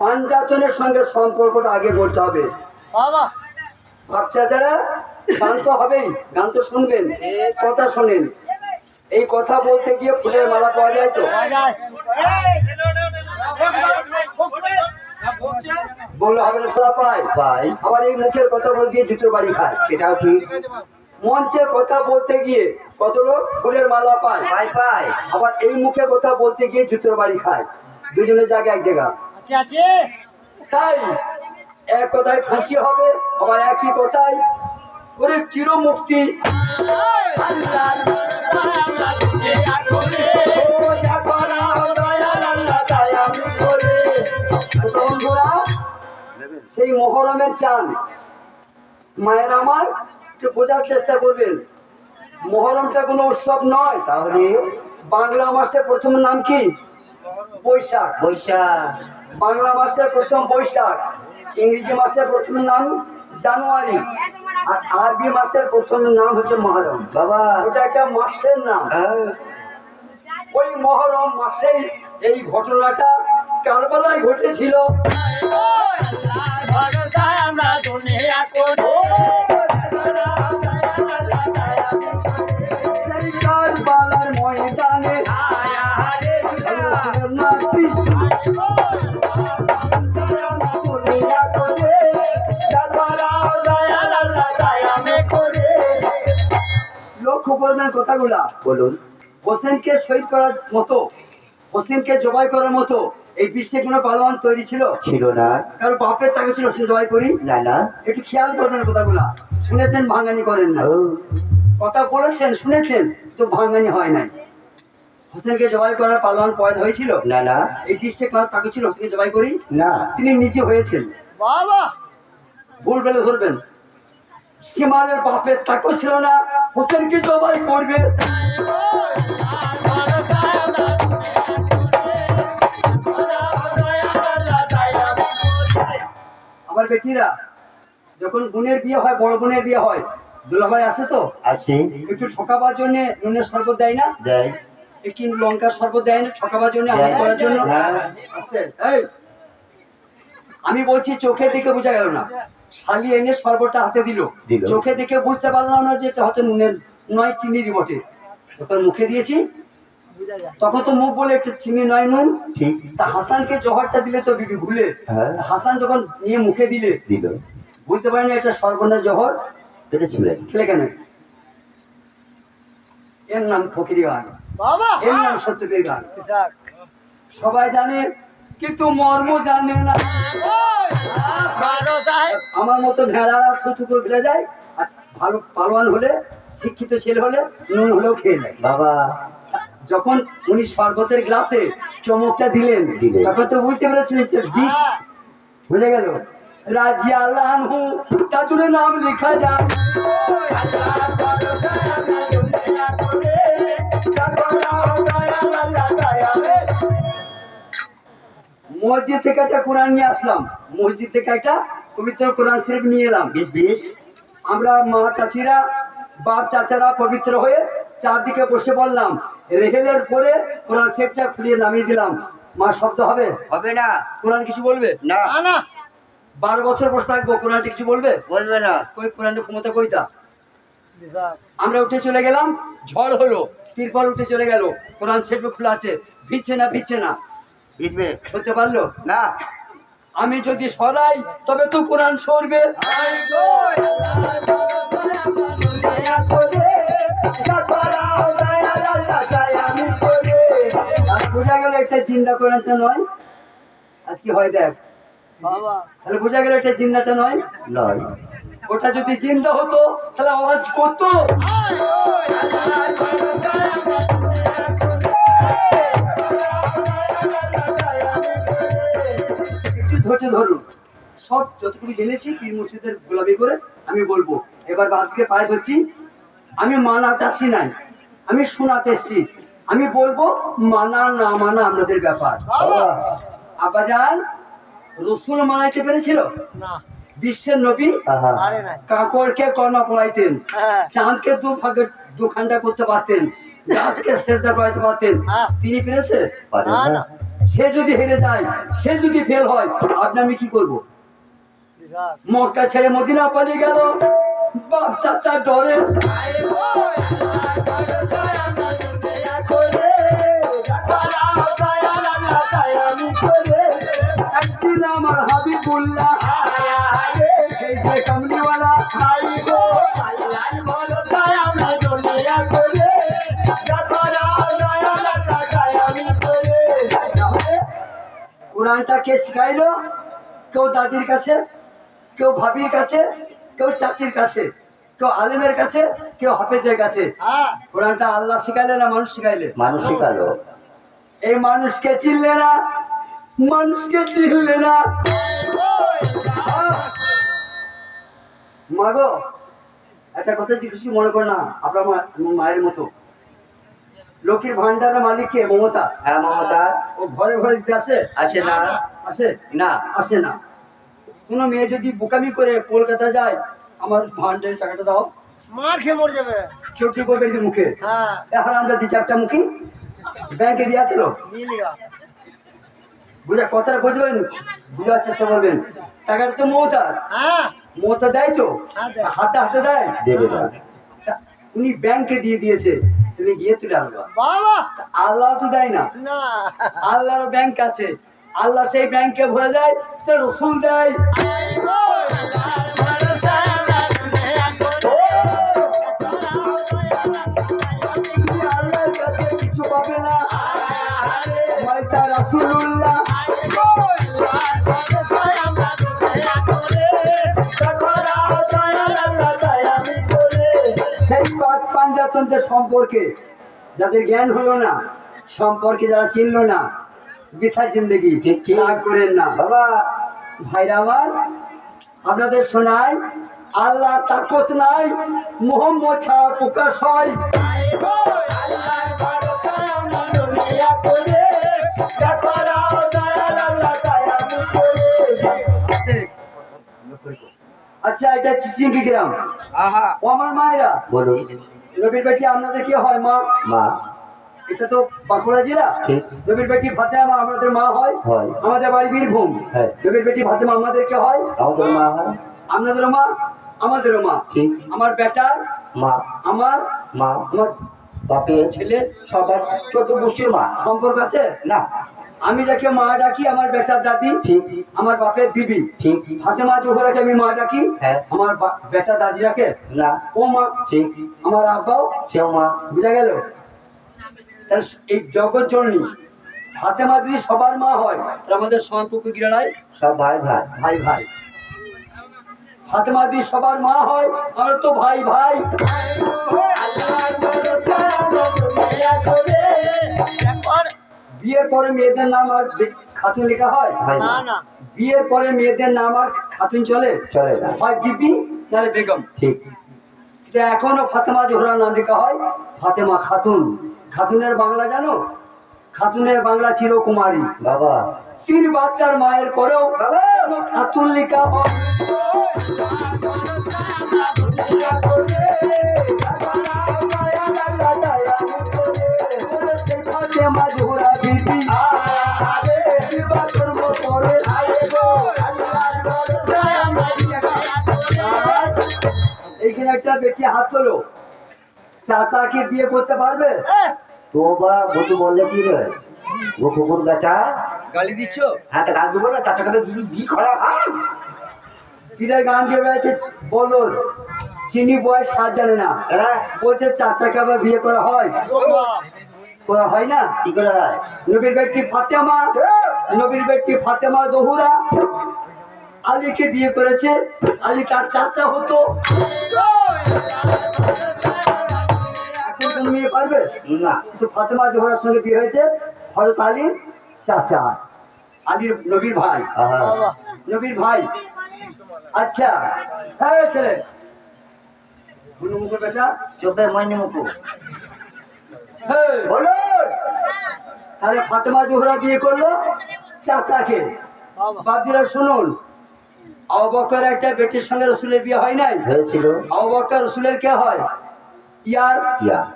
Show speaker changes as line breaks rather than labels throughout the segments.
পাঞ্জাতনের সঙ্গে সম্পর্কটা আগে করতে হবে।
বাবা।
বাচ্চাদের গান তো হবেই গান তো শুনবেন কথা শোনেন। এই কথা বলতে গিয়ে ফুলের মালা পাওয়া যায় তো? বললে হবে না পায়।
পাই
আবার এই মুখের কথা বলতে গিয়ে জুতোর বাড়ি খায়।
এটাও ঠিক।
মঞ্চে কথা বলতে গিয়ে কত লোক ফুলের মালা পায়?
পাই পাই
আবার এই মুখে কথা বলতে গিয়ে জুতোর বাড়ি খায়। দুজনের জায়গায় এক জায়গা।
আছে আছে?
তাই এক কথায় ফাঁসি হবে আবার একই কথায় ওরে চির মুক্তি সেই মহরমের চান মায়ের আমার একটু বোঝার চেষ্টা করবেন। মহরমটা কোনো উৎসব নয়।
তাহলে?
বাংলা মাসে প্রথম নাম কি? বৈশাখ।
বৈশাখ।
বাংলা মাসের প্রথম বৈশাখ ইংরেজি মাসের প্রথম নাম জানুয়ারি আর আরবি মাসের প্রথম নাম হচ্ছে মহরম।
বাবা।
ওটা একটা মাসের নাম।
হ্যাঁ,
ওই মহরম মাসেই এই ঘটনাটা কারবালায় ঘটেছিল। করবেন কথাগুলা।
বলুন।
হোসেনকে শহীদ করার মতো হোসেনকে জবাই করার মতো এই বিশ্বে কোনো পালোয়ান তৈরি ছিল?
ছিল না।
কারও বাপের তাকে ছিল সে জবাই করি?
না না।
একটু খেয়াল করবেন কথাগুলা। শুনেছেন ভাঙানি করেন না।
ও,
কথা বলেছেন শুনেছেন তো ভাঙানি হয় নাই। হোসেনকে জবাই করার পালোয়ান পয়দা হয়েছিল?
না না।
এই বিশ্বে কারও তাকে ছিল হোসেনকে জবাই করি?
না।
তিনি নিজে হয়েছেন।
বাবা!
ভুল বেলে ধরবেন। সীমানের বাপের তাকেও ছিল না। হোসেনকে জবাই করবে? আমার বেটিরা যখন বোনের বিয়ে হয় বড় বোনের বিয়ে হয় দুলাভাই আসে তো?
আসে।
একটু ঠকাবার জন্য নুনের শরবত দেয় না?
যাই
একটু লঙ্কার শরবত দেয় না ঠকাবার জন্য আমল করার জন্য? এই আমি বলছি চোখে দেখে বোঝা গেল না। শালি এনে শরবতটা হাতে দিল। চোখে দেখে বুঝতে পারলাম না যে এটা হয়তো নুনের নয় চিনির বটে। যখন মুখে দিয়েছি তখন তো মুখ বলে একটা চিনি নয় নুন। তা হাসানকে জহরটা দিলে তো বিবি ভুলে।
হ্যাঁ।
হাসান যখন নিয়ে মুখে দিলে
দিল।
বুঝতে পারেন না এটা সর্বনা জহর। খেলে কেন? এর নাম ফকিরি গান।
বাবা!
এর নাম সত্যবীর গান। সবাই জানে কিন্তু মর্ম জানে না।
যায়।
আমার মতো ভেড়ারা সুতু করে ফেলে যায়। আর ভালো পালোয়ান হলে শিক্ষিত ছেলে হলে নুন হলেও খেয়ে নেয়।
বাবা।
যখন উনি শরবতের গ্লাসে চমকটা দিলেন। তখন তো বুঝতে পেরেছিলেন যে বিষ ভুলে গেল। রাজিয়া লানহু চাতুরে নাম লেখা যায়। মসজিদ থেকে একটা কোরআন নিয়ে আসলাম। মসজিদ থেকে একটা পবিত্র কোরআন শরীফ নিয়ে এলাম। আমরা মা চাচিরা বাপ চাচারা পবিত্র হয়ে চারদিকে বসে পড়লাম। রেহেলের পরে কোরআন শেখটা খুলিয়ে নামিয়ে দিলাম। মা শব্দ হবে?
হবে না।
কোরআন কিছু বলবে?
না।
না
বারো বছর বসে থাকব কোরআন কিছু বলবে?
বলবে না।
কই কোরআন ক্ষমতা কইতা আমরা উঠে চলে গেলাম ঝড় হলো তিরপল উঠে চলে গেল কোরআন শেখ খোলা আছে। ভিজছে না ভিজছে না।
বুঝবে
হতে পারল?
না।
আমি যদি সরাই তবে তো কোরআন সরবে। বোঝা গেল এটা চিন্তা কোরআনটা নয়? আজ কি হয় দেখ?
বাবা।
তাহলে বোঝা গেল এটা চিন্তাটা নয়?
নয়।
ওটা যদি চিন্তা হতো তাহলে আওয়াজ করতো। ধৈর্য ধরুন সব যতটুকু জেনেছি পীর মুর্শিদের গোলামি করে আমি বলব। এবার বাপকে পায়ে ধরছি। আমি মানাতে আসি নাই। আমি শোনাতে এসছি। আমি বলব মানা না মানা আপনাদের ব্যাপার।
বাবা!
আব্বাজান রসুল মানাইতে পেরেছিল?
না।
বিশ্বের নবী?
আহা।
আরে নাই।
কাকড়কে কর্ণা পড়াইতেন
হ্যাঁ।
চাঁদকে দু ভাগে দু খান্ডা করতে পারতেন। গাছকে সেজদা করাইতে পারতেন।
হ্যাঁ।
তিনি পেরেছে?
পারে
না,
না
না।
সে যদি হেরে যায়, সে যদি ফেল হয় আপনি আমি কি করব? মক্কা ছেড়ে মদিনা পালিয়ে গেল। বাপ চাচা ডরে। আমার হাবিবুল্লাহ, সেই যে কামলিওয়ালা কোরআনটা কে শিখাইলো কেউ দাদির কাছে কেউ ভাবির কাছে কেউ চাচির কাছে কেউ আলেমের কাছে কেউ হাফেজের কাছে।
হ্যাঁ।
কোরআনটা আল্লাহ শিখাইলে না মানুষ শিখাইলে
মানুষ শিখালো।
এই মানুষকে চিনলে না মানুষকে চিনলে না। মাগো একটা কথা জিজ্ঞেস মনে কর না আপনার মা- মায়ের মতো। লক্ষ্মীর ভান্ডারের মালিক কে? মমতা।
হ্যাঁ মমতা।
ও ঘরে ঘরে দিতে আসে?
আসে না।
আসে?
না।
আসে না। কোনো মেয়ে যদি বোকামি করে কলকাতা যায় আমার ভান্ডারের টাকাটা দাও।
মার খেয়ে মরে যাবে।
চোখটি করবে কি মুখে?
হ্যাঁ।
এখন আমরা দি চারটা মুখী। ব্যাংকে দিয়ে আসলো? বুঝা কথাটা বুঝবেন? বুঝার চেষ্টা করবেন। টাকাটা তো মমতার।
হ্যাঁ।
মমতা দেয় তো?
হ্যাঁ।
হাতে হাতে দেয়?
দেবে
তা উনি ব্যাংকে দিয়ে দিয়েছে। তুমি গিয়ে তুলে আনবা।
বাবা!
আল্লাহ তো দেয় না।
না।
আল্লাহর ব্যাংক আছে। আল্লাহ সেই ব্যাংকে ভরে দেয় তো রসুল দেয়। সম্পর্কে যাদের জ্ঞান হলো না সম্পর্কে যারা চিনল না বৃথা জিন্দগি। না করেন না।
বাবা
ভাইরা আমার আপনাদের শোনাই আল্লাহ তাকত নাই মোহাম্মদ ছাড়া প্রকাশ হয়। আচ্ছা এটা চিচিঙ্গি গ্রাম। আমার মায়েরা।
বলুন।
নবীর বেটি আপনাদের কি হয় মা?
মা।
এটা তো বাঁকুড়া জেলা। নবীর বেটি ফাতেমা আমাদের মা হয়।
হয়।
আমাদের বাড়ি বীরভূম।
হ্যাঁ।
নবীর বেটি ফাতেমা আমাদের কে হয়?
আমাদের মা হয়।
আপনাদেরও মা? আমাদেরও মা।
ঠিক।
আমার বেটার
মা।
আমার?
মা।
আমার
বাপে
ছেলে?
সবার চোদ্দ গোষ্ঠীর মা।
সম্পর্ক আছে?
না।
আমি যাকে মা ডাকি আমার বেটার দাদি
ঠিক।
আমার বাপের বিবি।
ঠিক।
ফাতেমা জোহরাকে আমি মা ডাকি
হ্যাঁ।
আমার বেটা দাদিরাকে
না।
ও মা।
ঠিক।
আমার আব্বাও।
সেও মা।
বুঝা গেল? তাহলে এই জগৎ জননী ফাতেমা যদি সবার মা হয় তাহলে আমাদের সম্পর্ক কি দাঁড়ায়
সব ভাই ভাই।
ভাই ভাই। ফাতেমা যদি সবার মা হয় আমার তো ভাই ভাই। বিয়ের পরে মেয়েদের নাম আর বে- খাতুন লেখা হয়
না
বিয়ের পরে মেয়েদের নাম আর খাতুন চলে
চলে না
হয় বিবি নাহলে বেগম
ঠিক
কিন্তু এখনও ফাতেমা জোহরার নাম লেখা হয় ফাতেমা খাতুন খাতুনের বাংলা জানো খাতুনের বাংলা ছিল কুমারী
বাবা
তিন বাচ্চার মায়ের পরেও খাতুন লেখা হয় একটা বেটি হাত তোলো। চাচাকে বিয়ে করতে পারবে?
তো বা বটু বললে কি রে ও কুকুর বেটা?
গালি দিচ্ছ?
হ্যাঁ তা দেবো না চাচা কাছে দিদি বি খরা হ্যাঁ
গান দিয়ে বেড়াচ্ছে? বলো চিনি বয়স সাত জানে না।
হ্যাঁ
বলছে চাচাকে আবার বিয়ে করা হয়। করা হয় না?
কি করে হয়?
নবীর বেটি ফাতেমা। নবীর বেটি ফাতেমা জহুরা। আলীকে বিয়ে করেছে। আলী তার চাচা হতো। এখন কোন মেয়ে পারবে?
না।
কিন্তু ফাতেমা জোহরার সঙ্গে বিয়ে হয়েছে? আলীর চাচা। আলীর নবীর ভাই। নবীর ভাই। আচ্ছা। হ্যাঁ ছেলে। মুখ বেটা। হ্যাঁ। তাহলে ফাতেমা জোহরা বিয়ে করল চাচাকে। বাদিরা শুনুন অবকর একটা বেটির সঙ্গে রসুলের বিয়ে হয় নাই?
হয়েছিল।
অবকর রসুলের কে হয়? ইয়ার?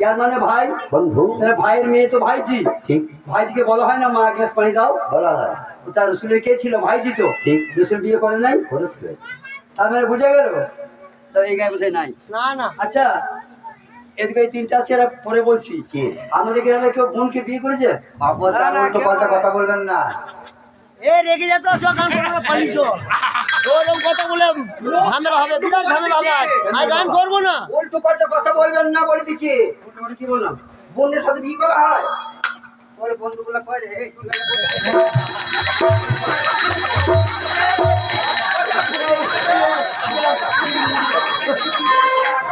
ইয়ার মানে ভাই?
বন্ধু।
তাহলে ভাইয়ের মেয়ে তো ভাইজি।
ঠিক।
ভাইজিকে বলা হয় না মা এক গ্লাস পানি দাও?
বলা হয়।
ওটা রসুলের কে ছিল? ভাইজি তো।
ঠিক।
রসুল বিয়ে করে নাই?
করেছিল।
তার মানে বুঝে গেল? তো এই গায়ে বোধহয় নাই।
না না।
আচ্ছা এদিকে তিনটা আছে এরা পরে বলছি।
কি?
আমাদের গ্রামে কেউ বোনকে বিয়ে করেছে?
কথা বলবেন না।
এ রেগে যেত ওরকম কথা বলে ঝামেলা হবে, বিরাট করব না।
উল্টো পাল্টা কথা বলবেন না, বলে দিচ্ছি।
কি
সাথে বিয়ে করা হয়? ওর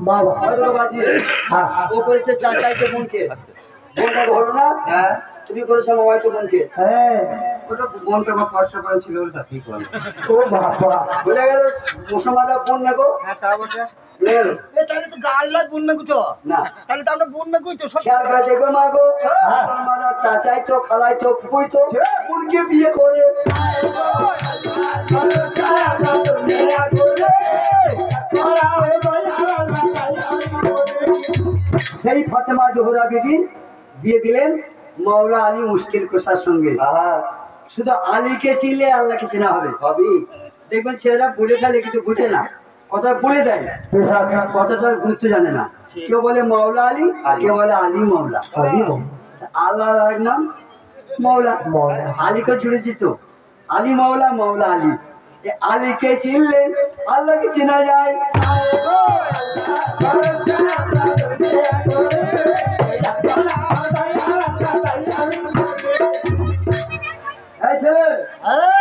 বাবা
হয়তো বাজি
হ্যাঁ
ও করেছে চাচাই তো বোনকে বোন দেখো না
হ্যাঁ
তুমি করেছ মামাই তো বোনকে
হ্যাঁ ওটা বোনটা আমার কষ্ট করেছিল ওটা ঠিক বলে ও বাবা
বুঝে গেল মুসলমানরা বোন
হ্যাঁ তা বটে তাহলে তো গাল লয় বুন মেগু
না
তাহলে তো আমরা বুন মেগুই তো সব
খেয়াল দেখবে মা গো আমার চাচাই তো খালাই তো বোনকে বিয়ে করে সেই ফাতেমা জোহরা বিবি দিয়ে দিলেন মাওলা আলী মুশকিল কোষার সঙ্গে। শুধু আলীকে চিনলে আল্লাহকে চেনা হবে।
হবি
দেখবেন ছেলেরা বলে ফেলে কিন্তু বুঝে না। কথা বলে দেয়। কথাটার গুরুত্ব জানে না। কেউ বলে মাওলা আলী আর কেউ বলে আলী মাওলা। আল্লাহর এক নাম মাওলা। আলীকে জুড়েছি তো। আলী মাওলা মাওলা আলী। আলীকে চিনলে আল্লাহকে চেনা যায়।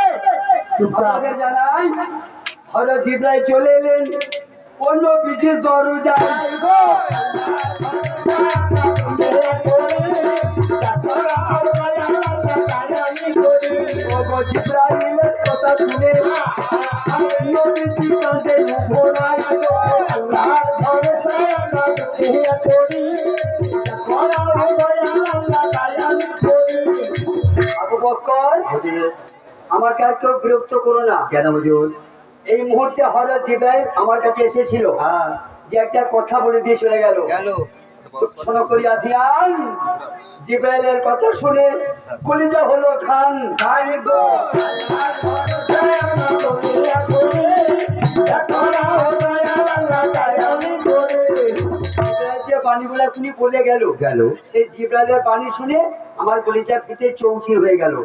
এই জানাই হযরত জিব্রাইল চলে এলেন। অন্য বীজের দরজায় আমাকে আর কেউ বিরক্ত করো না।
কেন বুঝুন
এই মুহূর্তে হঠাৎ জিব্রাইল আমার কাছে এসেছিল।
হ্যাঁ।
যে একটা কথা বলে দিয়ে চলে গেল।
গেল।
শোনো করিয়া ধিয়ান জিব্রাইলের কথা শুনে কলিজা হলো খান
তাই গো
বাণীগুলা শুনি বলে গেল
গেল।
সেই জিব্রাইলের বাণী শুনে আমার কলিজা ফিটে চৌচির হয়ে গেল।